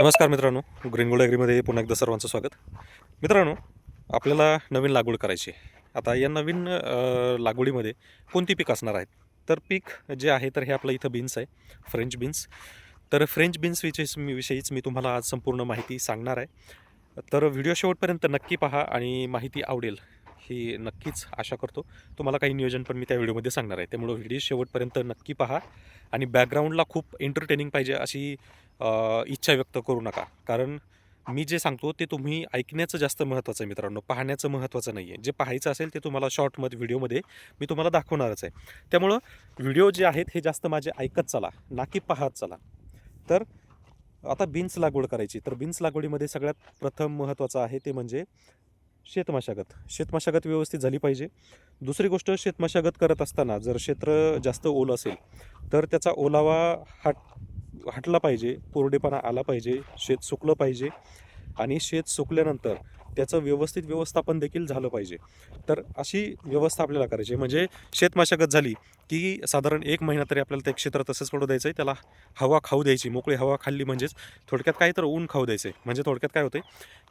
नमस्कार मित्रांनो green gold ॲग्रीमध्ये पुन्हा एकदा सर्वांचं स्वागत. मित्रांनो आपल्याला नवीन लागवड करायची आहे. आता या नवीन लागवडीमध्ये कोणती पीक असणार आहेत? तर पीक जे आहे तर हे आपलं इथं बीन्स आहे फ्रेंच बीन्स तर फ्रेंच बीन्स विषयी मी विषयीच मी तुम्हाला आज संपूर्ण माहिती सांगणार आहे. तर व्हिडिओ शेवटपर्यंत नक्की पहा आणि माहिती आवडेल ही नक्कीच आशा करतो. तुम्हाला काही नियोजन पण मी त्या व्हिडिओमध्ये सांगणार आहे. त्यामुळं व्हिडिओ शेवटपर्यंत नक्की पहा आणि बॅकग्राऊंडला खूप एंटरटेनिंग पाहिजे अशी इच्छा व्यक्त करू नका. कारण मी जे सांगतो ते तुम्ही ऐकण्याचं जास्त महत्त्वाचं आहे मित्रांनो. पाहण्याचं महत्त्वाचं नाही आहे जे पाहायचं असेल ते तुम्हाला शॉर्टमध्ये व्हिडिओमध्ये मी तुम्हाला दाखवणारच आहे. त्यामुळं व्हिडिओ जे आहेत हे जास्त माझे ऐकत चला ना की पाहत चला. तर आता बीन्स लागवड करायची. तर बीन्स लागवडीमध्ये सगळ्यात प्रथम महत्त्वाचं आहे ते म्हणजे शेतमशागत. शेतमशागत व्यवस्थित झाली पाहिजे. दुसरी गोष्ट शेतमशागत करत असताना जर क्षेत्र जास्त ओलं असेल तर त्याचा ओलावा हा हटला पाहिजे कोरडेपणा आला पाहिजे शेत सुकलं पाहिजे. आणि शेत सुकल्यानंतर त्याचं व्यवस्थित व्यवस्थापन देखील झालं पाहिजे. तर अशी व्यवस्था आपल्याला करायची म्हणजे शेतमशागत झाली की साधारण एक महिना तरी आपल्याला ते क्षेत्र तसंच पडू द्यायचं आहे त्याला हवा खाऊ द्यायची. मोकळी हवा खाल्ली म्हणजेच थोडक्यात काय तर ऊन खाऊ द्यायचं आहे म्हणजे थोडक्यात काय होते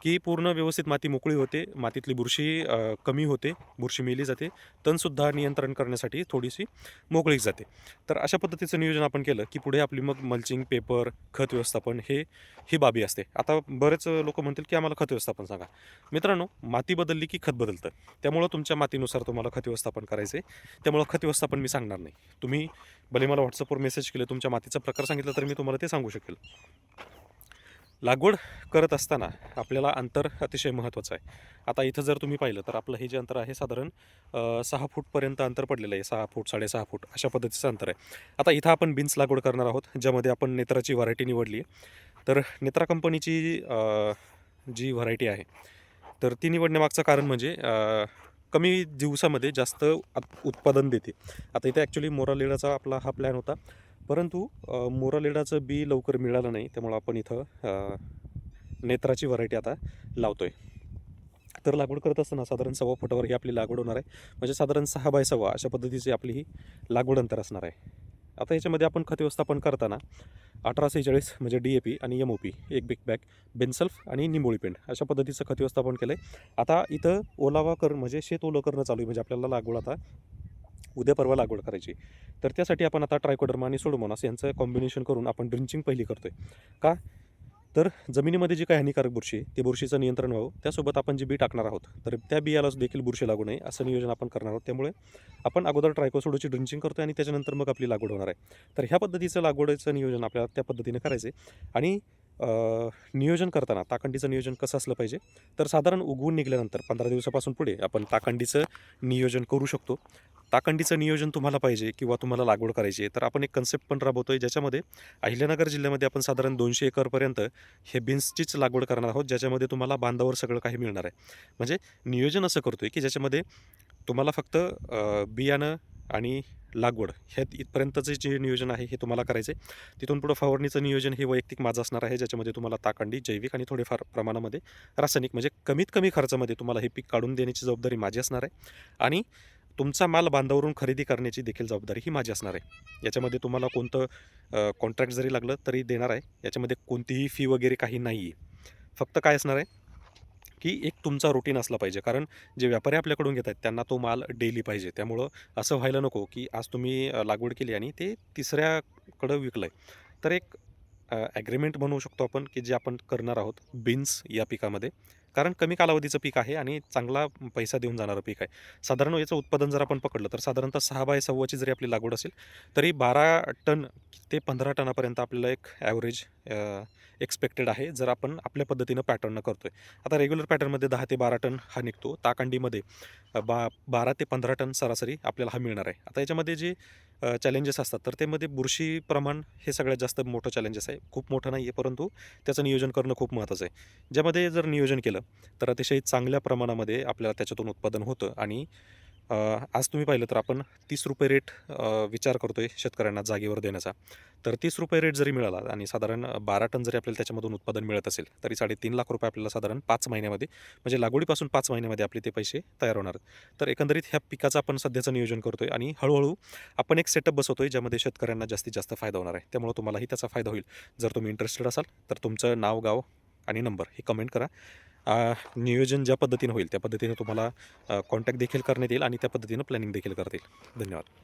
की पूर्ण व्यवस्थित माती मोकळी होते. मातीतली बुरशी कमी होते. बुरशी मेली जाते. तणसुद्धा नियंत्रण करण्यासाठी थोडीशी मोकळीक जाते. तर अशा पद्धतीचं नियोजन आपण केलं की पुढे आपली मग मल्चिंग पेपर खत व्यवस्थापन हे ही बाबी असते. आता बरेच लोक म्हणतील की आम्हाला खत व्यवस्थापन सांगा. मित्रांनो माती बदलली की खत बदलतं. त्यामुळं तुमच्या मातीनुसार तुम्हाला खत व्यवस्थापन करायचं आहे त्यामुळं खत व्यवस्थापन मी सांगणार नाही. तुम्ही भले मला व्हॉट्सअपवर मेसेज केले तुमच्या मातीचा प्रकार सांगितला तर मी तुम्हाला ते सांगू शकेल. लागवड करत असताना आपल्याला अंतर अतिशय महत्त्वाचं आहे. आता इथं जर तुम्ही पाहिलं तर आपलं हे जे अंतर आहे साधारण सहा फूटपर्यंत अंतर पडलेलं आहे. सहा फूट साडेसहा फूट अशा पद्धतीचं अंतर आहे. आता इथं आपण बीन्स लागवड करणार आहोत ज्यामध्ये आपण नेत्राची व्हरायटी निवडली आहे. तर नेत्रा कंपनीची जी व्हरायटी आहे तर ती निवडण्यामागचं कारण म्हणजे कमी दिवसामध्ये जास्त उत्पादन देते. आता इथे ॲक्च्युली मोरालेडाचा आपला हा प्लॅन होता. परंतु मोरालेडाचं बी लवकर मिळालं नाही त्यामुळं आपण इथं नेत्राची व्हरायटी आता लावतो आहे तर लागवड करत असताना साधारण सव्वा फुटावर ही आपली लागवड होणार आहे. म्हणजे साधारण सहा बाय सव्वा अशा पद्धतीची आपली ही लागवड अंतर असणार आहे. आता याच्यामध्ये आपण खत व्यवस्थापन करताना अठरा सेहेचाळीस म्हणजे डी ए पी आणि एम ओ पी एक बिग बॅग बेन्सल्फ आणि निंबोळी पेंड अशा पद्धतीचं खत व्यवस्थापन केलं आहे आता इथं ओलावा कर म्हणजे शेत ओलं करणं चालू आहे म्हणजे आपल्याला लागवड आता उद्या परवा लागवड करायची. तर त्यासाठी आपण आता ट्रायकोडर्मा आणि सोडोमोनास यांचं कॉम्बिनेशन करून आपण ड्रिंचिंग पहिली करतोय. का? तर जमिनीमध्ये जी काही हानिकारक बुरशी आहे ते बुरशीचं नियंत्रण व्हावं. त्यासोबत आपण जी बी टाकणार आहोत तर त्या बियाला देखील बुरशी लागू नये असं नियोजन आपण करणार आहोत. त्यामुळे आपण अगोदर ट्रायकोसोडोची ड्रिंचिंग करतो आणि त्याच्यानंतर मग आपली लागवड होणार आहे. तर ह्या पद्धतीचं लागवडीचं नियोजन आपल्याला त्या पद्धतीने करायचं आहे आणि नियोजन करताना ताकंडीचं नियोजन कसं असलं पाहिजे? तर साधारण उगवून निघाल्यानंतर पंधरा दिवसापासून पुढे आपण ताकंडीचं नियोजन करू शकतो. ताकंडीचं नियोजन तुम्हाला पाहिजे किंवा तुम्हाला लागवड करायची आहे. तर आपण एक कन्सेप्ट पण राबवतो आहे ज्याच्यामध्ये अहिल्यानगर जिल्ह्यामध्ये आपण साधारण दोनशे एकरपर्यंत हे बीन्सचीच लागवड करणार आहोत ज्याच्यामध्ये तुम्हाला बांधावर सगळं काही मिळणार आहे. म्हणजे नियोजन असं करतो आहे की ज्याच्यामध्ये तुम्हाला फक्त बियाणं आणि लागवड ह्या इथपर्यंतचं जे नियोजन आहे हे तुम्हाला करायचं आहे तिथून पुढं फवारणीचं नियोजन हे वैयक्तिक माझं असणार आहे ज्याच्यामध्ये तुम्हाला ताकांडी जैविक आणि थोडेफार प्रमाणामध्ये रासायनिक म्हणजे कमीत कमी खर्चामध्ये तुम्हाला हे पीक काढून देण्याची जबाबदारी माझी असणार आहे. आणि तुमचा माल बांधावरून खरेदी करण्याची देखील जबाबदारी ही माझी असणार आहे. याच्यामध्ये तुम्हाला कोणतं कॉन्ट्रॅक्ट जरी लागलं तरी देणार आहे. याच्यामध्ये कोणतीही फी वगैरे काही नाही आहे फक्त काय असणार आहे? की एक तुमचा रुटीन असला पाहिजे. कारण जे व्यापारी आपल्याकडून घेत आहेत त्यांना तो माल डेली पाहिजे. त्यामुळं असं व्हायला नको की आज तुम्ही लागवड केली आणि ते तिसऱ्याकडं विकलं आहे तर एक ॲग्रीमेंट बनवू शकतो आपण की जे आपण करणार आहोत बीन्स या पिकामध्ये. कारण कमी कालावधीचं पीक आहे आणि चांगला पैसा देऊन जाणारं पीक आहे. साधारण याचं उत्पादन जर आपण पकडलं तर साधारणतः सहा बाय सव्वाची जरी आपली लागवड असेल तरी बारा टन ते पंधरा टनापर्यंत आपल्याला एक ॲव्हरेज एक्सपेक्टेड आहे जर आपण आपल्या पद्धतीनं पॅटर्न करतो आहे आता रेग्युलर पॅटर्नमध्ये दहा ते बारा टन हा निघतो. ताकांडीमध्ये बा बारा ते पंधरा टन सरासरी आपल्याला हा मिळणार आहे. आता याच्यामध्ये जे चॅलेंजेस असतात तर त्यामध्ये बुरशी प्रमाण हे सगळ्यात जास्त मोठं चॅलेंजेस आहे. खूप मोठं नाही आहे परंतु त्याचं नियोजन करणं खूप महत्त्वाचं आहे. ज्यामध्ये जर नियोजन केलं तर अतिशय चांगल्या प्रमाणामध्ये आपल्याला त्याच्यातून उत्पादन होतं. आणि आज तुम्ही पाहिलं तर आपण तीस रुपये रेट विचार करतो आहे शेतकऱ्यांना जागेवर देण्याचा. तर तीस रुपये रेट जरी मिळाला आणि साधारण बारा टन जरी आपल्याला त्याच्यामधून उत्पादन मिळत असेल तरी साडेतीन लाख रुपये आपल्याला साधारण पाच महिन्यामध्ये म्हणजे लागवडीपासून पाच महिन्यामध्ये आपले ते पैसे तयार होणार. तर एकंदरीत ह्या पिकाचं आपण सध्याचं नियोजन करतो आहे आणि हळूहळू आपण एक सेटअप बसवतो आहे ज्यामध्ये शेतकऱ्यांना जास्तीत जास्त फायदा होणार आहे. त्यामुळे तुम्हालाही त्याचा फायदा होईल. जर तुम्ही इंटरेस्टेड असाल तर तुमचं नाव गाव आणि नंबर हे कमेंट करा. नियोजन ज्या पद्धतीनं होईल त्या पद्धतीनं तुम्हाला कॉन्टॅक्ट देखील करण्यात येईल आणि त्या पद्धतीनं प्लॅनिंग देखील करता येईल. धन्यवाद.